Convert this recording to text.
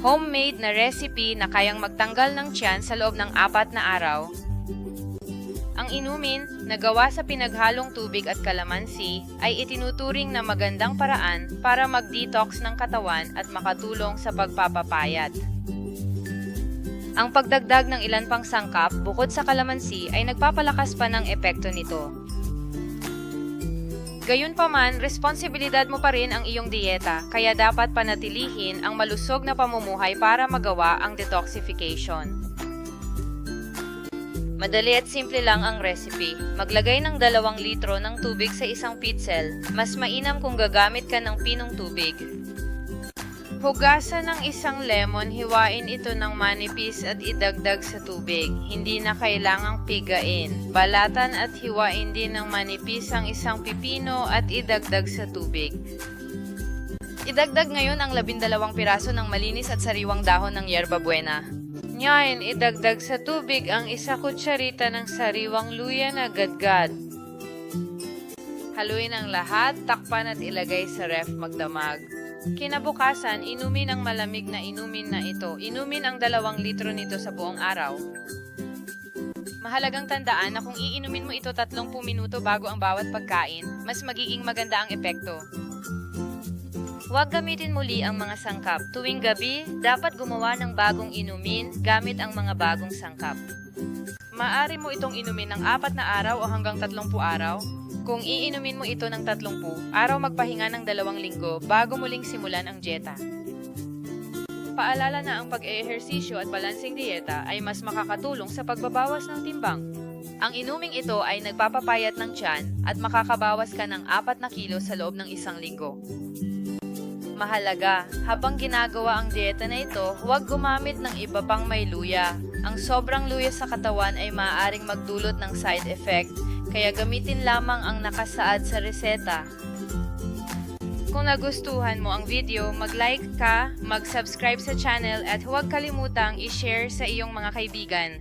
Homemade na recipe na kayang magtanggal ng tiyan sa loob ng apat na araw. Ang inumin na gawa sa pinaghalong tubig at kalamansi ay itinuturing na magandang paraan para mag-detox ng katawan at makatulong sa pagpapapayat. Ang pagdagdag ng ilan pang sangkap bukod sa kalamansi ay nagpapalakas pa ng epekto nito. Gayunpaman, responsibilidad mo pa rin ang iyong dieta, kaya dapat panatilihin ang malusog na pamumuhay para magawa ang detoxification. Madali at simple lang ang recipe. Maglagay ng dalawang litro ng tubig sa isang pitzel. Mas mainam kung gagamit ka ng pinong tubig. Hugasan ng isang lemon, hiwain ito ng manipis at idagdag sa tubig. Hindi na kailangang pigain. Balatan at hiwain din ng manipis ang isang pipino at idagdag sa tubig. Idagdag ngayon ang labindalawang piraso ng malinis at sariwang dahon ng yerba buena. Ngayon, idagdag sa tubig ang isa kutsarita ng sariwang luya na gadgad. Haluin ang lahat, takpan at ilagay sa ref magdamag. Kinabukasan, inumin ang malamig na inumin na ito. Inumin ang dalawang litro nito sa buong araw. Mahalagang tandaan na kung iinumin mo ito 30 minuto bago ang bawat pagkain, mas magiging maganda ang epekto. Huwag gamitin muli ang mga sangkap. Tuwing gabi, dapat gumawa ng bagong inumin gamit ang mga bagong sangkap. Maari mo itong inumin ng apat na araw o hanggang 30 araw. Kung iinumin mo ito ng 30 araw magpahinga ng dalawang linggo bago muling simulan ang dieta. Paalala na ang pag-ehersisyo at balansing dieta ay mas makakatulong sa pagbabawas ng timbang. Ang inuming ito ay nagpapapayat ng tiyan at makakabawas ka ng 4 na kilo sa loob ng isang linggo. Mahalaga, habang ginagawa ang dieta na ito, huwag gumamit ng iba pang may luya. Ang sobrang luya sa katawan ay maaaring magdulot ng side effect, kaya gamitin lamang ang nakasaad sa reseta. Kung nagustuhan mo ang video, mag-like ka, mag-subscribe sa channel at huwag kalimutang i-share sa iyong mga kaibigan.